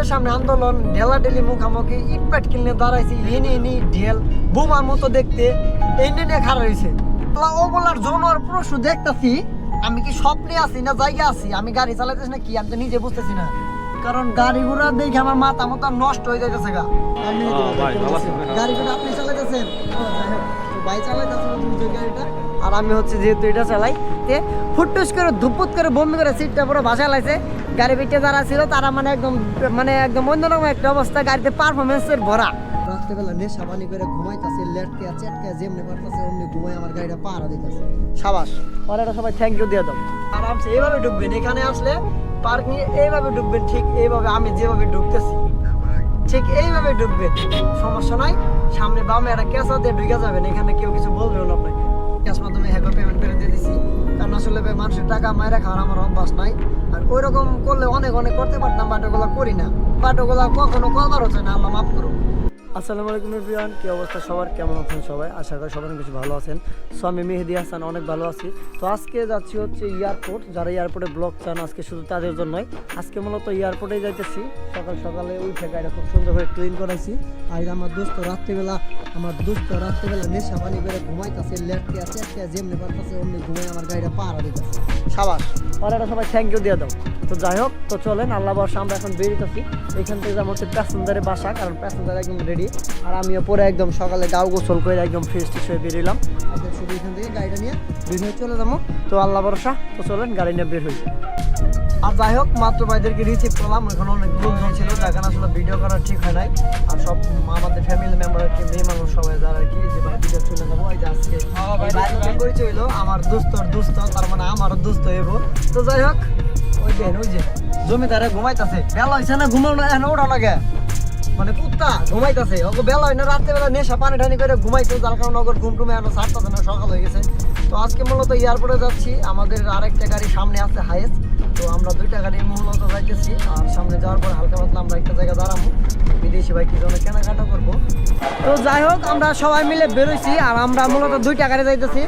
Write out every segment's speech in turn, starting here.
গেটের সামনে আন্দোলন ঢেলাঢেলি মুখামুখি ইট প্যাট কিনে দাঁড়াইছে ইনি ইনি ঢেল বোমার মতো দেখতে এই নিয়ে খাড়া রয়েছে ওগুলার জনোয়ার প্রশ্ন দেখতাছি আমি কি স্বপ্নে আছি না জায়গা আছি? আমি গাড়ি চালাইতেছি না কি? আমি তো নিজে বুঝতেছি না। কারণ গাড়ি ঘোড়া দেখে আমার মাথা মতো নষ্ট হয়ে যাইতেছে গা? গাড়ি ঘোড়া আপনি চালাইতেছেন? ভাই চালাইতেছেন গাড়িটা। আর আমি হচ্ছে যেহেতু এটা চালাই, তে ফুটুস করে ধুপুত করে, বমি করে সিটটা পুরো ভাসা লাইছে। গাড়ি পিঠে যারা ছিল, তারা মানে একদম মানে একদম অন্যরকম একটা অবস্থা, গাড়িতে পারফরমেন্সের ভরা। রাত্রেবেলা নেশা পানি করে ঘুমাইতেছে, লেটকে, চেটকে, যেমনি পারতেছে, অমনি ঘুমাই আমার গাড়িটা পাহারা দিতেছে। সাবাস। ওরা সবাই থ্যাংক ইউ দিয়ে দাও। আরামসে এইভাবে ঢুকবেন, এখানে আসলে পার্কিং এইভাবে ঢুকবেন, ঠিক এইভাবে আমি যেভাবে ঢুকতেছি, ঠিক এইভাবে ঢুকবেন। সমস্যা নাই, সামনে বামে একটা ক্যাশ দিয়ে ঢুকে যাবেন, এখানে কেউ কিছু বলবে না হ্যাকর পেমেন্ট করে দিয়ে দিছি। কারণ আসলে মানুষের টাকা মায়েরা খাওয়ার আমার অভ্যাস নাই। আর ওই রকম করলে অনেক অনেক করতে পারতাম বাট ওগুলো করি না। বাট ওগুলো কখনো করবার হচ্ছে না, আল্লাহ মাফ করুন আসসালামু আলাইকুম এভরিওয়ান কি অবস্থা সবার? কেমন আছেন সবাই? আশা করি সবাই কিছু ভালো আছেন। সো আমি মেহেদি হাসান, অনেক ভালো আছি। তো আজকে যাচ্ছি হচ্ছে এয়ারপোর্ট যারা এয়ারপোর্টে ব্লগ চান, আজকে শুধু তাদের জন্যই। আজকে মূলত এয়ারপোর্টে যাইতেছি। সকাল সকালে উঠে গাড়িটা খুব সুন্দর করে ক্লিন করাইছি। আর আমার দোস্ত রাত্রিবেলা আমার দোস্ত রাত্রিবেলা নেশা পানি করে ঘুমাইতেছে লেটকে আছে আজকে যেমনি পারতেছে অমনি ঘুমাই আমার গাড়িটা পাহারা দিতেছে। সাবাস। ওরা সবাই থ্যাংক ইউ দিয়ে দাও। তো যাই হোক তো চলেন আল্লাহ বর্ষা আমরা এখন বেরিয়েছি এখান থেকে যেমন হচ্ছে প্যাসেঞ্জারের বাসা কারণ প্যাসেঞ্জার একদম রেডি আর আমিও পরে একদম সকালে গাও গোসল করে একদম ফ্রেশ ট্রেশ হয়ে বেরিলাম একদম শুধু এখান থেকে গাড়িটা নিয়ে বের হয়ে চলে যাব। তো আল্লাহ ভরসা তো চলেন গাড়ি নিয়ে বের হই। আর যাই হোক মাত্র ভাইদেরকে রিসিভ করলাম ওখানে অনেক লোকজন ছিল যেখানে আসলে ভিডিও করা ঠিক হয় নাই। আর সব আমাদের ফ্যামিলি মেম্বার আর কি মেয়ে মানুষ সবাই যারা আর কি যে ভাই ভিডিও চলে যাব এই যে আজকে নতুন পরিচয় হইল আমার দোস্তর দোস্ত তার মানে আমারও দোস্ত হইব। তো যাই হোক ওই যে ওই যে জমিদারে ঘুমাইতেছে। বেলা হয়েছে না ঘুমানো এখন ওটা লাগে। মানে কুত্তা ঘুমাইতেছে। ওকে বেলা হয় না রাত্রে বেলা নেশা পানি টানি করে ঘুমাইছে যার কারণে ওকে ঘুম টুমে এখন ছাড়তেছে না সকাল হয়ে গেছে। তো আজকে মূলত এয়ারপোর্টে যাচ্ছি। আমাদের আরেকটা গাড়ি সামনে আছে হাইয়েস্ট। তো আমরা দুইটা গাড়ি মূলত যাইতেছি, আর সামনে যাওয়ার পর হালকা পাতলা আমরা একটা জায়গায় দাঁড়াবো। বিদেশি বাইক জন্য কেনাকাটা করব? তো যাই হোক আমরা সবাই মিলে বেরোইছি আর আমরা মূলত দুইটা গাড়ি যাইতেছি।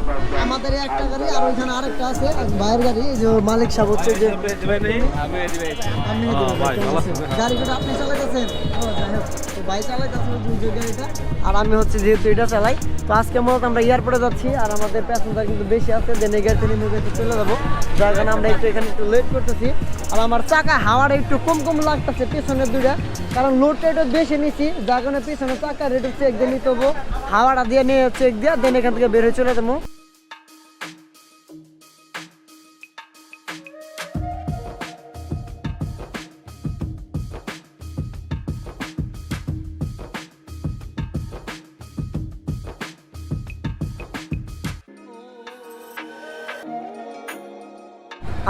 আমাদের একটা গাড়ি আর ওইখানে আরেকটা আছে ভাইয়ের গাড়ি এই যে মালিক সাহেব হচ্ছে যে আমি হ্যাঁ, ভাই? গাড়িটা আপনি চালাইতেছেন? ভাই আর আমি হচ্ছে যেহেতু এটা চালাই তো আজকে মূলত আমরা এয়ারপোর্টে যাচ্ছি আর আমাদের প্যাসেঞ্জার কিন্তু বেশি আছে দেন এই গাড়িতে নিয়ে গাড়িতে চলে যাব। যার কারণে আমরা একটু এখানে একটু লেট করতেছি। আর আমার চাকা হাওয়াটা একটু কম কম লাগতেছে পেছনের দুইটা। কারণ লোড রেটও বেশি নিছি, যার পেছনের চাকা রেট চেক দিয়ে নিতে হব। হাওয়াটা দিয়ে নিয়ে চেক দিয়ে, দেন এখান থেকে বের হয়ে চলে যাব।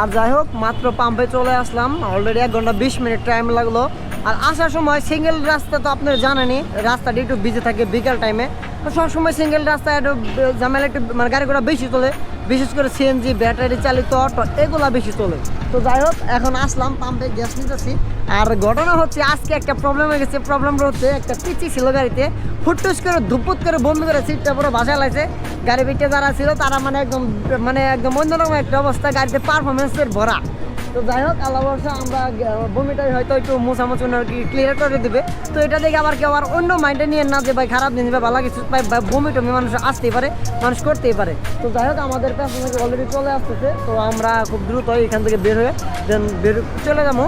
আর যাই হোক, মাত্র পাম্পে চলে আসলাম। অলরেডি এক ঘণ্টা বিশ মিনিট টাইম লাগল। আর আসার সময় সিঙ্গেল রাস্তা তো আপনারা জানেনই, রাস্তাটি একটু বিজি থাকে বিকাল টাইমে তো সবসময় সিঙ্গেল রাস্তায় একটু, ঝামেলা একটু মানে গাড়ি ঘোড়া বেশি চলে, বিশেষ করে সিএনজি ব্যাটারি চালিত অটো এগুলা বেশি চলে। তো যাই হোক, এখন আসলাম পাম্পে গ্যাস নিতেছি। আর ঘটনা হচ্ছে, আজকে একটা প্রবলেম হয়ে গেছে। প্রবলেমটা হচ্ছে, একটা পিচি ছিল গাড়িতে, ফুটটুস করে, ধুপুত করে, বন্ধ করে সিটটা পুরো ভাসা লাগছে গাড়ি পিঠে যারা ছিল, তারা মানে একদম মানে একদম অন্যরকম একটা অবস্থা, গাড়িতে পারফরমেন্সের ভরা। তো যাই হোক, আল্লাহ ভরসা, আমরা বমিটাই বমিটা হয়তো একটু মোছামুচুন আর কি ক্লিয়ার করে দেবে। তো এটা দেখে আবার কেউ আর অন্য মাইন্ডে নিয়ে না যে, ভাই, খারাপ জিনিস বা ভালো কিছু, ভাই বমি টমি মানুষ আসতেই পারে, মানুষ করতেই পারে। তো যাই হোক, আমাদের প্যাসেঞ্জার অলরেডি চলে আসতেছে। তো আমরা খুব দ্রুত এখান থেকে বের হয়ে, দেন বের, চলে যাব।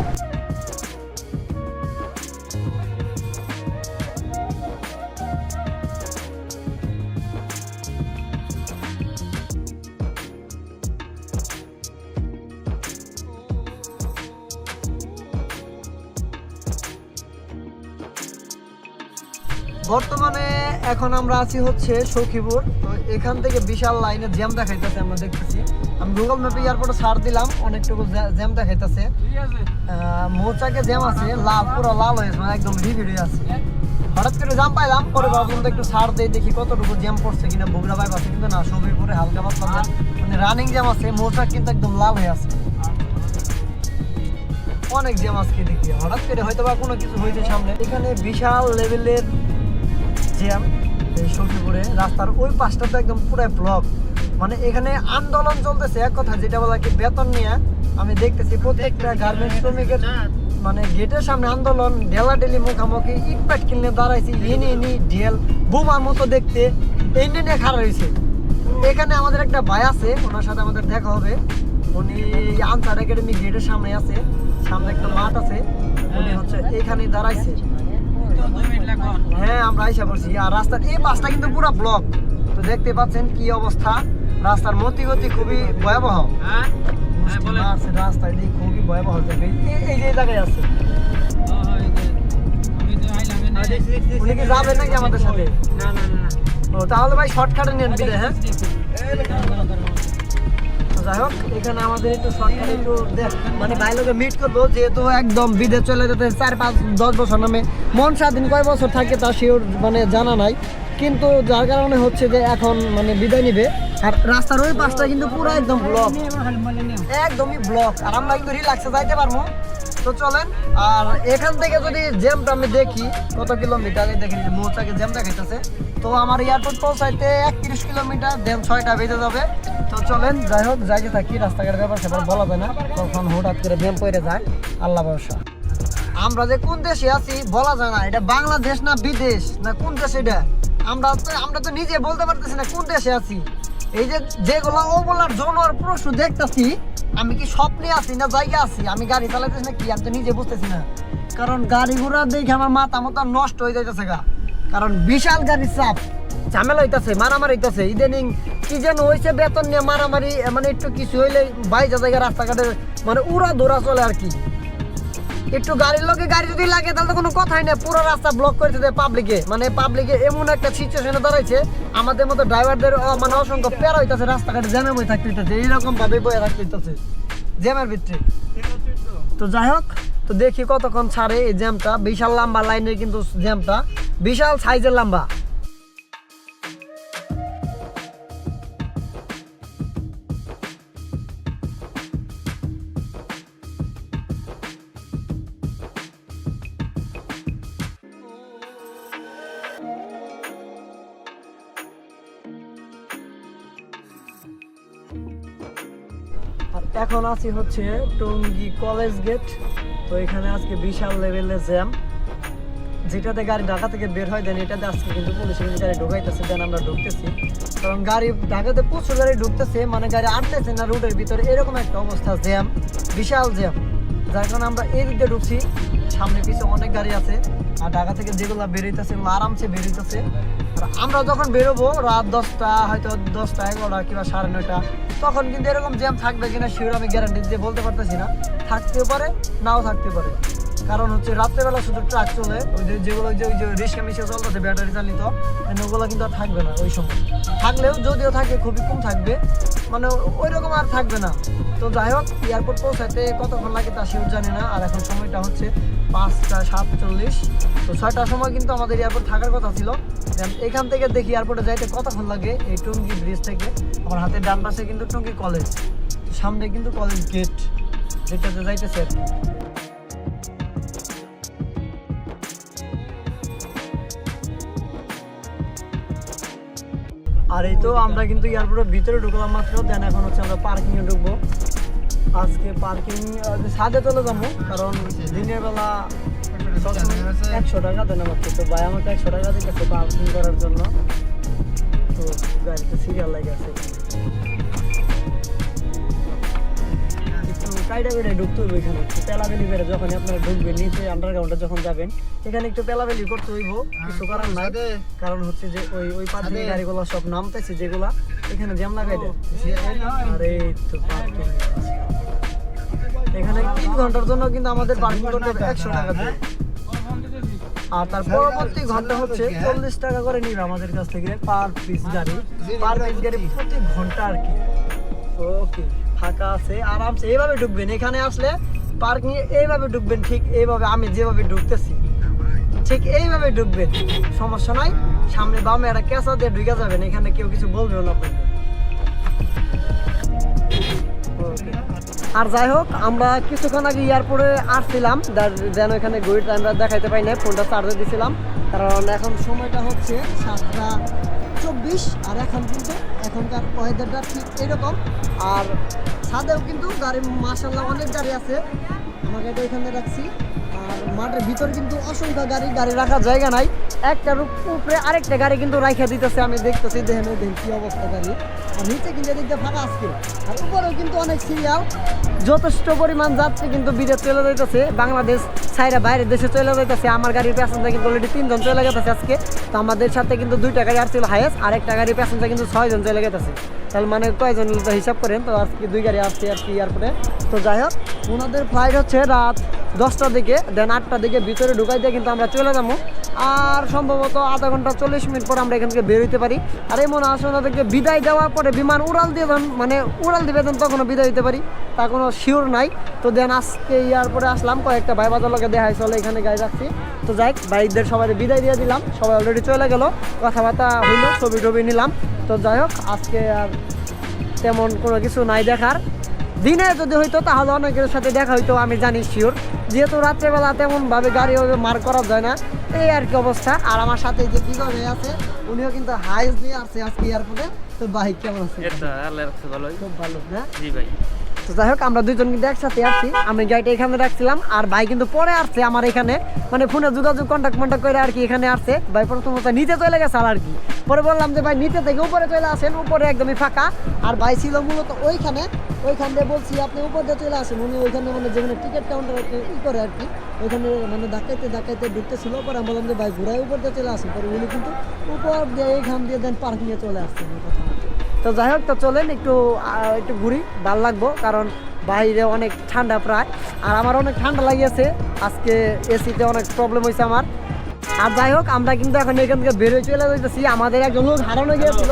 এখন আমরা আছি হচ্ছে সখীপুর। তো এখান থেকে বিশাল লাইনে জ্যাম দেখাইতেছে, আমরা দেখতেছি। আমি গুগল ম্যাপে এয়ারপোর্টে সার দিলাম, অনেকটুকু জ্যাম দেখাইতেছে। মৌচাকে জ্যাম আছে, লাল, পুরো লাল হয়েছে মানে একদম হয়ে আছে হঠাৎ করে জ্যাম পাইলাম, পরে ভাবলাম তো একটু সার দিয়ে দেখি কতটুকু জ্যাম পড়ছে কিনা, বগুড়া বাইক আছে কিন্তু না, সখীপুরে হালকা পাতলা মানে রানিং জ্যাম আছে, মৌচাক কিন্তু একদম লাল হয়ে আছে। অনেক জ্যাম আজকে দেখি, হঠাৎ করে হয়তো বা কোনো কিছু হয়েছে সামনে। এখানে বিশাল লেভেলের জ্যাম। সখীপুরে রাস্তার ওই পাশটা তো একদম পুরাই ব্লক মানে এখানে আন্দোলন চলতেছে এক কথা যেটা বলা কি বেতন নিয়ে। আমি দেখতেছি প্রত্যেকটা গার্মেন্টস শ্রমিকের মানে গেটের সামনে আন্দোলন ঢেলাঢেলি মুখামুখি ইট প্যাট কিনে দাঁড়াইছি ইনি ইনি ঢেল বোমার মতো দেখতে এই নিয়ে নিয়ে খাড়া রয়েছে এখানে আমাদের একটা ভাই আছে ওনার সাথে আমাদের দেখা হবে। উনি আনসার একাডেমি গেটের সামনে আছে সামনে একটা মাঠ আছে। উনি হচ্ছে এখানে দাঁড়াইছে। হ্যাঁ আমরা আইসা পড়ছি। আর রাস্তার এই পাশটা কিন্তু পুরো ব্লক তো দেখতে পাচ্ছেন কি অবস্থা? রাস্তার মতি গতি খুবই ভয়াবহ। বৃষ্টি মারছে, রাস্তায় খুবই ভয়াবহ এই- যে জায়গায় আছে। উনি কি যাবেন নাকি আমাদের সাথে? তাহলে ভাই শর্টকাটে নেন হ্যাঁ? মানে মন কিন্তু যার কারণে হচ্ছে যে এখন মানে বিদায় নিবে। আর রাস্তার ওই পাশটা কিন্তু পুরো একদম ব্লক একদমই ব্লক আর আমরা কিন্তু রিল্যাক্সে যাইতে পারব। তো চলেন, আর এখান থেকে যদি জ্যামটা আমি দেখি, কত কিলোমিটার দেখেন মৌচাকে জ্যাম দেখাইতেছে। তো আমার এয়ারপোর্ট পৌঁছাইতে একত্রিশ কিলোমিটার দেন ছয়টা বেজে যাবে। চলেন, যাই হোক, যাইতে থাকি, রাস্তাঘাটের ব্যাপার সেবার বলা যায় না। হঠাৎ করে পড়ে যায়, আল্লাহ ভরসা। আমরা যে কোন দেশে আছি, বলা যায় না, এটা বাংলাদেশ না বিদেশ, না কোন এটা? আমরা আমরা তো নিজে বলতে পারতেছি না কোন দেশে আছি। এই যে যেগুলো ও বলার জনোয়ার প্রশ্ন দেখতেছি, আমি কি স্বপ্নে আছি না জায়গা আছি? আমি গাড়ি চালাইতেছি না কি? আমি তো নিজে বুঝতেছি না। কারণ গাড়ি ঘোড়া দেখে আমার মাথা মতো নষ্ট হয়ে যাইতেছে গা। কারণ বিশাল গাড়ির চাপ। ঝামেলা হইতাছে, মারামারি হইতাছে। ইদানিং কি যেন হয়েছে বেতন নিয়ে মারামারি মানে একটু কিছু হইলে বাইজা জায়গা রাস্তাঘাটে মানে উড়া দৌড়া চলে আর কি। একটু গাড়ির লোকে গাড়ি যদি লাগে, তাহলে তো কোনো কথাই না পুরো রাস্তা ব্লক করে দিতে পাবলিকে মানে পাবলিকে এমন একটা সিচুয়েশনে দাঁড়াইছে, আমাদের মতো ড্রাইভারদের মানে অসংখ্য প্যারা হইতাছে, রাস্তাঘাটে জ্যামে বই থাকতে হইতাছে। এইরকম ভাবে বয়ে থাকতে হইতাছে, জ্যামের ভিতরে। তো যাই হোক, তো দেখি কতক্ষণ ছাড়ে এই জ্যামটা। বিশাল লম্বা লাইনের কিন্তু জ্যামটা। বিশাল সাইজের লম্বা। আছি হচ্ছে টঙ্গী কলেজ গেট। তো এখানে আজকে বিশাল লেভেলের জ্যাম। যেটাতে গাড়ি ঢাকা থেকে বের হয় দেন এটাতে আজকে কিন্তু পুলিশ কিন্তু গাড়ি ঢোকাইতেছে দেন আমরা ঢুকতেছি। কারণ গাড়ি ঢাকাতে প্রচুর গাড়ি ঢুকতেছে মানে গাড়ি আটতেছে না রোডের ভিতরে, এরকম একটা অবস্থা, জ্যাম, বিশাল জ্যাম। যার কারণে আমরা এই দিক ঢুকছি, সামনে পিছনে অনেক গাড়ি আছে, আর ঢাকা থেকে যেগুলো বেরোইতেছে আরামসে বেরোইতেছে আমরা যখন বেরোবো, রাত দশটা, হয়তো দশটা, এগারোটা কিংবা সাড়ে নয়টা, তখন কিন্তু এরকম জ্যাম থাকবে কিনা শিওর আমি গ্যারান্টি দিয়ে বলতে পারতেছি না। থাকতেও পারে, নাও থাকতে পারে। কারণ হচ্ছে রাত্রেবেলা শুধু ট্রাক চলে, ওই যে যেগুলো যে, ওই যে রিক্সা মিশে চলতেছে ব্যাটারি চালিত মানে ওগুলো কিন্তু আর থাকবে না ওই সময়। থাকলেও যদিও থাকে, খুবই কম থাকবে মানে ওই রকম আর থাকবে না। তো যাই হোক এয়ারপোর্ট পৌঁছাতে কতক্ষণ লাগে তা সেও জানি না, আর এখন সময়টা হচ্ছে পাঁচটা সাতচল্লিশ। তো ছয়টার সময় কিন্তু আমাদের এয়ারপোর্ট থাকার কথা ছিল। এখান থেকে দেখি এয়ারপোর্টে যাইতে কতক্ষণ লাগে এই টুঙ্গি ব্রিজ থেকে? আমার হাতের ডান পাশে কিন্তু টুঙ্গি কলেজ সামনে কিন্তু কলেজ গেট যেটাতে যাইতেছে আর এই তো আমরা কিন্তু এয়ারপোর্টের ভিতরে ঢুকলাম মাত্র, দেন এখন হচ্ছে আমরা পার্কিংয়ে ঢুকবো। আজকে পার্কিং সাদে চলে যাব, কারণ দিনের বেলা একশো টাকা দেন আমাকে। তো ভাই আমাকে একশো টাকা দিতেছে পার্কিং করার জন্য। তো গাড়িতে সিরিয়াল লাগে আছে। কাইডা বেড়ে ঢুকতে হবে এখানে। পেলাবেলি বেড়ে যখন আপনারা ঢুকবেন নিচে আন্ডারগ্রাউন্ডে যখন যাবেন এখানে একটু পেলাবেলি করতে হইব। কিছু করার নাই। কারণ হচ্ছে যে ওই ওই পার্কিং গাড়িগুলো সব নামতেছে যেগুলা। এখানে জ্যাম লাগাই দেয় আর তো এখানে তিন ঘণ্টার জন্য কিন্তু আমাদের পার্কিং করতে একশো টাকা দিয়ে। আর তার পরবর্তী ঘণ্টা হচ্ছে চল্লিশ টাকা করে নিবে আমাদের কাছ থেকে পার পিস গাড়ি। পার পিস গাড়ি প্রতি ঘণ্টা আর কি। ওকে, ফাঁকা আছে, আরামসে এইভাবে ঢুকবেন। এখানে আসলে পার্কিং এইভাবে ঢুকবেন, ঠিক এইভাবে আমি যেভাবে ঢুকতেছি, ঠিক এইভাবে ঢুকবেন। সমস্যা নাই, সামনে বামে একটা ক্যাসা দিয়ে ঢুকে যাবেন, এখানে কেউ কিছু বলবেও না আপনাকে। আর যাই হোক, আমরা কিছুক্ষণ আগে এয়ারপোর্টে আসছিলাম যেন এখানে গড়িটা আমরা দেখাইতে পাই না ফোনটা চার্জে দিছিলাম। কারণ এখন সময়টা হচ্ছে সাতটা চব্বিশ, আর এখন কিন্তু এখনকার ওয়েদারটা ঠিক এরকম। আর ছাদেও কিন্তু গাড়ি মাসাল্লাহ অনেক গাড়ি আছে। আমাকে গাড়িটা এখানে রাখছি। আর মাঠের ভিতর কিন্তু অসংখ্য গাড়ি গাড়ি রাখার জায়গা নাই। একটার উপরে আরেকটা গাড়ি কিন্তু রাইখা দিতেছে, আমি দেখতেছি, দেখেন দেখেন কি অবস্থা গাড়ি। আর নিচে কিন্তু এদিকটা ফাঁকা আজকে। আর উপরেও কিন্তু অনেক সিরিয়াল যথেষ্ট পরিমাণ যাত্রী কিন্তু বিদেশ চলে যাইতেছে, বাংলাদেশ ছাইরা বাইরের দেশে চলে যাইতেছে। আমার গাড়ির প্যাসেঞ্জার কিন্তু অলরেডি তিনজন চলে গেছে আজকে। তো আমাদের সাথে কিন্তু দুইটা গাড়ি আসছিল হায়েস্ট আর একটা গাড়ির প্যাসেঞ্জার কিন্তু ছয়জন চলে গেছে তাহলে মানে কয়জন হিসাব করেন, তো আজকে দুই গাড়ি আসছে আর কি এয়ারপোর্টে তো যাই হোক ওনাদের ফ্লাইট হচ্ছে রাত দশটার দিকে দেন আটটার দিকে ভিতরে ঢুকাই দিয়ে কিন্তু আমরা চলে যাব। আর সম্ভবত আধা ঘণ্টা চল্লিশ মিনিট পর আমরা এখান থেকে বের হইতে পারি। আর এমন আসে ওনাদেরকে বিদায় দেওয়ার পরে বিমান উড়াল দিয়ে দেন মানে উড়াল দিবে দেন তখনও বিদায় দিতে পারি। তা কোনো শিওর নাই। তো দেন আজকে এয়ারপোর্টে আসলাম, কয়েকটা ভাই বাজারকে দেখাই, চলে এখানে গাড়ি রাখছি। তো যাই, ভাইদের সবাই বিদায় দিয়ে দিলাম। সবাই অলরেডি চলে গেলো, কথাবার্তা হইল ছবি টবি নিলাম। তো যাই হোক, আজকে আর তেমন কোনো কিছু নাই দেখার। দিনে যদি হইতো তাহলে অনেকের সাথে দেখা হইতো আমি জানি শিওর যেহেতু রাত্রেবেলা তেমনভাবে গাড়ি ওইভাবে মার করা যায় না এই আর কি অবস্থা। আর আমার সাথে যে কি করে আছে উনিও কিন্তু হাইস দিয়ে আসছে আজকে এয়ারপোর্টে তো বাইক কেমন আছে ভালোই। খুব ভালো না? জি ভাই। তো যাই হোক, আমরা দুইজন কিন্তু একসাথে আসছি আমি গাড়িটা এখানে রাখছিলাম, আর ভাই কিন্তু পরে আসছে আমার এখানে। মানে ফোনে যোগাযোগ কন্ট্যাক্ট কন্ট্যাক্ট করে আর কি এখানে আসছে। ভাই প্রথমত নিচে চলে গেছে আর কি। পরে বললাম যে, ভাই, নিচে থেকে উপরে চলে আসেন, উপরে একদমই ফাঁকা। আর ভাই ছিল মূলত ওইখানে। ওইখান দিয়ে বলছি, আপনি উপর দিয়ে চলে আসেন। উনি ওইখানে মানে যেখানে টিকিট কাউন্টার ই করে আর কি, ওইখানে মানে ধাক্কাইতে ধাক্কাইতে ঢুকতেছিল। পরে আমি বললাম যে, ভাই ঘুরাই উপর দিয়ে চলে আসেন। পরে উনি কিন্তু উপর দিয়ে, এইখান দিয়ে দেন পার্কিংয়ে চলে আসছেন কথা তো যাই হোক তো চলেন একটু একটু ঘুরি ভালো লাগবো কারণ বাইরে অনেক ঠান্ডা প্রায়। আর আমার অনেক ঠান্ডা লাগিয়েছে আজকে এসিতে অনেক প্রবলেম হয়েছে আমার। আর যাই হোক আমরা কিন্তু এখন এখান থেকে বেরোয় চলে যাইতেছি। আমাদের একজন লোক হারানো গিয়েছিল।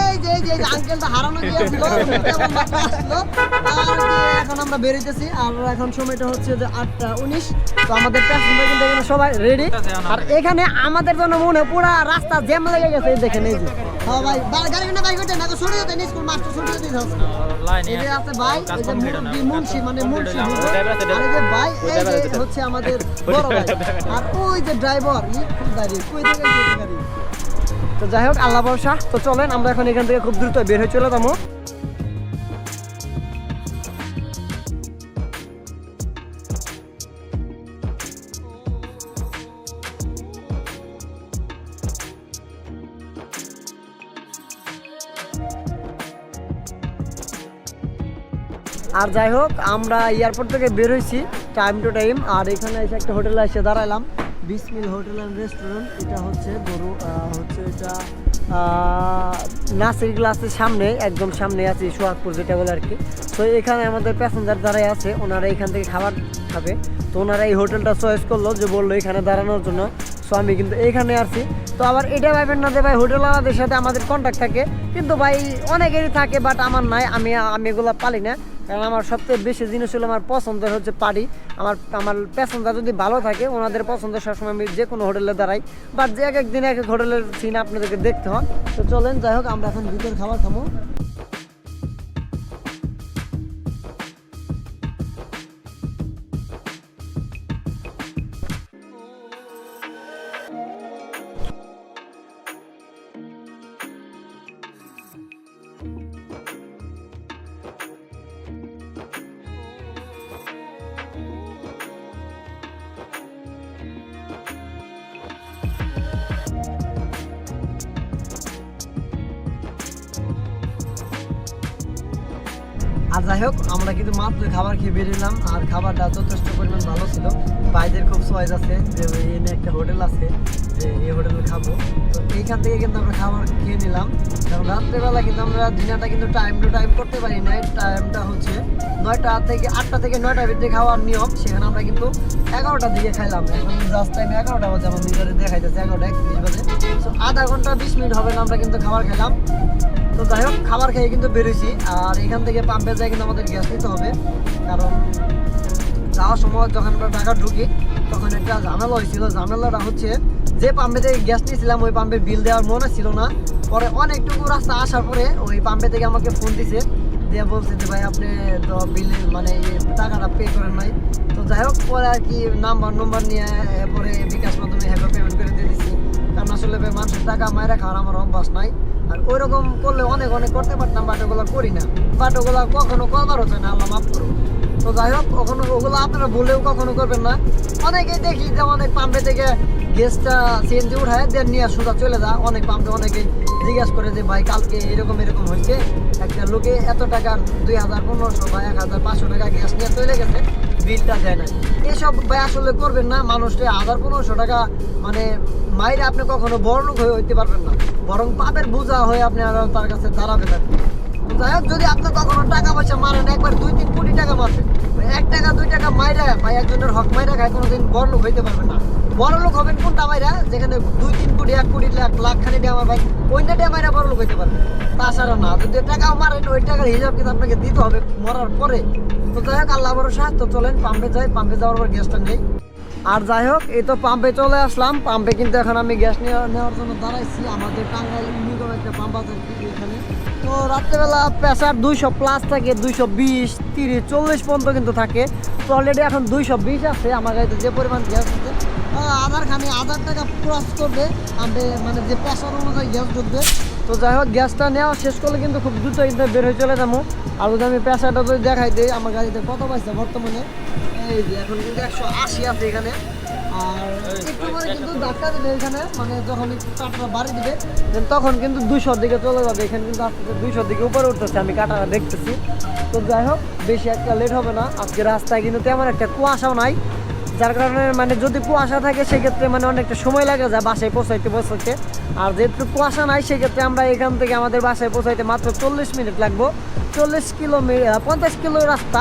এই যে এই যে আঙ্কেলটা হারানো গিয়েছিল। এখন আমরা বেরোইতেছি আর এখন সময়টা হচ্ছে যে আটটা উনিশ। তো আমাদের প্যাসেঞ্জার কিন্তু এখানে সবাই রেডি আর এখানে আমাদের জন্য মনে হয় পুরা রাস্তা জ্যাম লেগে গেছে এই দেখেন এই যে। হ্যাঁ ভাই বা- গাড়ি না বাইক দিতে স্কুল মাস্টার ছুটি দিতে হচ্ছে লাইন এই যে আছে ভাই এই যে মুরব্বি মুন্সি মানে মুন্সি হুজুর। আর যে ভাই এই যে হচ্ছে আমাদের বড় ভাই। আর ওই যে ড্রাইভার ই কই গাড়ি? তো যাই হোক আল্লাহ ভরসা। তো চলেন আমরা এখন এখান থেকে খুব দ্রুত বের হয়ে চলে যাব। আর যাই হোক, আমরা এয়ারপোর্ট থেকে বের হয়েছি টাইম টু টাইম আর এখানে এসে একটা হোটেলে এসে দাঁড়ালাম বিসমিল হোটেল অ্যান্ড রেস্টুরেন্ট এটা হচ্ছে গরু হচ্ছে এটা নাসির গ্লাসের সামনে, একদম সামনে আছে সোহাগপুর যেটা বলে আর কি। তো এখানে আমাদের প্যাসেঞ্জার যারাই আছে, ওনারা এখান থেকে খাবার খাবে। তো ওনারা এই হোটেলটা চয়েস করল যে বলল এখানে দাঁড়ানোর জন্য। সো আমি কিন্তু এইখানে আসছি তো আবার এটা ভাবেন না যে ভাই হোটেলওয়ালাদের সাথে আমাদের কন্ট্যাক্ট থাকে। কিন্তু ভাই অনেকেরই থাকে বাট আমার নাই, আমি আমি এগুলো পালি না। কারণ আমার সবচেয়ে বেশি জিনিস হলো আমার পছন্দের হচ্ছে পাড়ি। আমার আমার প্যাসেঞ্জার যদি ভালো থাকে, ওনাদের পছন্দের সবসময় আমি যে কোনো হোটেলে দাঁড়াই। বা যে এক একদিন এক এক হোটেলের সিন আপনাদেরকে দেখতে হন তো চলেন, যাই হোক, আমরা এখন ভিতরে খাবার খাব যাই হোক, আমরা কিন্তু মাত্র খাবার খেয়ে বেরিয়েলাম আর খাবারটা যথেষ্ট পরিমাণ ভালো ছিল। ভাইদের খুব চয়েস আছে যে এনে একটা হোটেল আছে, যে এই হোটেলে খাব। তো এইখান থেকে কিন্তু আমরা খাবার খেয়ে নিলাম। কারণ রাত্রেবেলা কিন্তু আমরা ডিনারটা কিন্তু টাইম টু টাইম করতে পারি না টাইমটা হচ্ছে নয়টা থেকে আটটা থেকে নয়টার ভিতরে খাওয়ার নিয়ম। সেখানে আমরা কিন্তু এগারোটার দিকে খাইলাম। এখন জাস্ট টাইম এগারোটা বাজে। আমার নিজের দেখাইতেছে এগারোটা একত্রিশ বাজে। তো আধা ঘণ্টা, বিশ মিনিট হবে না, আমরা কিন্তু খাবার খেলাম। তো যাই হোক, খাবার খেয়ে কিন্তু বেরোইছি। আর এখান থেকে পাম্পে যাই কিন্তু আমাদের গ্যাস নিতে হবে। কারণ যাওয়ার সময় যখন আমরা ঢাকা ঢুকি, তখন একটা ঝামেলা হয়েছিল। ঝামেলাটা হচ্ছে, যে পাম্পে থেকে গ্যাস নিয়েছিলাম, ওই পাম্পের বিল দেওয়ার মনে ছিল না। পরে অনেকটুকু রাস্তা আসার পরে ওই পাম্পে থেকে আমাকে ফোন দিছে। দিয়ে বলছে যে, ভাই, আপনি তো বিলের মানে টাকাটা পে করেন নাই। তো যাই হোক, পরে আর কি নাম্বার নম্বর নিয়ে পরে বিকাশ মাধ্যমে হ্যাপে পেমেন্ট করে দিয়ে কারণ আসলে মানুষের টাকা মায়েরা খাওয়ার আমার অভ্যাস নাই। আর ওই রকম করলে অনেক অনেক করতে পারতাম বাট ওগুলো করি না। বাট ওগুলো কখনো করবার হচ্ছে না, আল্লাহ মাফ করো তো যাই হোক ওখানে ওগুলো আপনারা বলেও কখনো করবেন না। অনেকেই দেখি যে অনেক পাম্পে থেকে গ্যাসটা সিএনজি উঠায় দেন নিয়ে সোজা চলে যা অনেক পাম্পে অনেকেই জিজ্ঞাসা করে যে, ভাই, কালকে এরকম এরকম হয়েছে? একটা লোকে এত টাকার দুই হাজার পনেরোশো বা এক হাজার পাঁচশো টাকা গ্যাস নিয়ে চলে গেছে। বিলটা দেয় না এসব ভাই আসলে করবেন না, মানুষকে হাজার পনেরোশো টাকা মানে মাইরে আপনি কখনো বড় লোক হয়ে হইতে পারবেন না। বরং পাপের বোঝা হয়ে আপনি আর তার কাছে দাঁড়াবেন আর যাই হোক, যদি আপনি কখনো টাকা পয়সা মারেন, একবার দুই তিন কোটি টাকা মারবেন। এক টাকা, দুই টাকা মাইরা ভাই একজনের হক মাইরা খায়, কোনোদিন বড় লোক হইতে পারবেন না। বড় লোক হবেন কোনটা মাইরা যেখানে দুই, তিন কোটি, এক কোটি, লাখ লাখ খানি দিয়ে আমার ভাই দিয়ে মাইরা বড় লোক হইতে পারবেন তাছাড়া না, যদি টাকাও মারেন ওই টাকার হিসাব কিন্তু আপনাকে দিতে হবে মরার পরে। তো যাই হোক, আল্লাহ ভরসা, তো চলেন পাম্পে যাই, পাম্পে যাওয়ার পর গ্যাসটা নেই। আর যাই হোক, এই তো পাম্পে চলে আসলাম। পাম্পে কিন্তু এখন আমি গ্যাস নেওয়া- নেওয়ার জন্য দাঁড়াইছি। আমাদের টাঙ্গাইল ইউনিকম একটা পাম্প আছে এখানে। তো রাত্রেবেলা প্রেসার দুইশো প্লাস থাকে দুইশো বিশ, তিরিশ, চল্লিশ পর্যন্ত কিন্তু থাকে। তো অলরেডি এখন দুইশো বিশ আছে। আমার গাড়িতে যে পরিমাণ গ্যাস আছে আধার খানি আধার টাকা ক্রস করবে মানে যে প্রেসার অনুযায়ী গ্যাস ঢুকবে। তো যাই হোক, গ্যাসটা নেওয়া শেষ করলে কিন্তু খুব দ্রুত কিন্তু বের হয়ে চলে যাব। আর যদি আমি প্রেসারটা যদি দেখাই দিই, আমার গাড়িতে কত পাইছে বর্তমানে? এই যে, এখন কিন্তু একশো আশি আছে এখানে। আর একটু পরে কিন্তু ধাক্কা দেবে এখানে মানে যখন একটু কাঠটা বাড়ি দিবে তখন কিন্তু দুইশোর দিকে চলে যাবে। এখানে কিন্তু আস্তে আস্তে দুইশোর দিকে উপরে উঠতেছে, আমি কাটাটা দেখতেছি। তো যাই হোক, বেশি একটা লেট হবে না। আজকে রাস্তায় কিন্তু তেমন একটা কুয়াশাও নাই। যার কারণে মানে যদি কুয়াশা থাকে, সেক্ষেত্রে মানে অনেকটা সময় লাগে যায় বাসায় পৌঁছাইতে পৌঁছাইতে আর যেহেতু কুয়াশা নাই, সেক্ষেত্রে আমরা এখান থেকে আমাদের বাসায় পৌঁছাইতে মাত্র চল্লিশ মিনিট লাগবো। চল্লিশ কিলোমিটার পঞ্চাশ কিলো রাস্তা।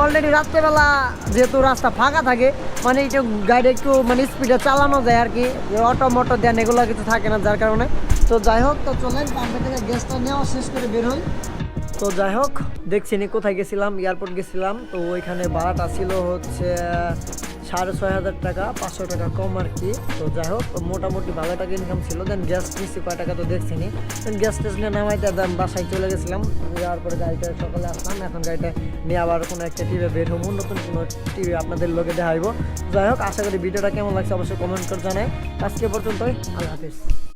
অলরেডি রাত্রেবেলা যেহেতু রাস্তা ফাঁকা থাকে মানে একটু গাড়ি একটু মানে স্পিডে চালানো যায় আর কি। অটো, মোটো, দেন এগুলো কিছু থাকে না যার কারণে। তো যাই হোক, তো চলেন পাম্পে থেকে গ্যাসটা নেওয়া শেষ করে বের হই। তো যাই হোক দেখছিনি কোথায় গেছিলাম এয়ারপোর্ট গেছিলাম। তো ওইখানে ভাড়াটা ছিল হচ্ছে সাড়ে ছয় হাজার টাকা, পাঁচশো টাকা কম আর কি। তো যাই হোক, মোটামুটি ভালো টাকা ইনকাম ছিল। দেন গ্যাস নিচ্ছি কয় টাকা তো দেখছিনি। দেন গ্যাস স্টেশনে নামাইতে দেন, বাসায় চলে গেছিলাম। যাওয়ার পরে গাড়িটা সকালে আসলাম। এখন গাড়িটা নিয়ে আবার কোনো একটা টিভি বের হব, নতুন কোনো টিভি আপনাদের লোকে দেখাইবো। যাই হোক, আশা করি ভিডিওটা কেমন লাগছে অবশ্যই কমেন্ট করে জানাই। আজকে পর্যন্তই, আল্লাহ হাফিজ।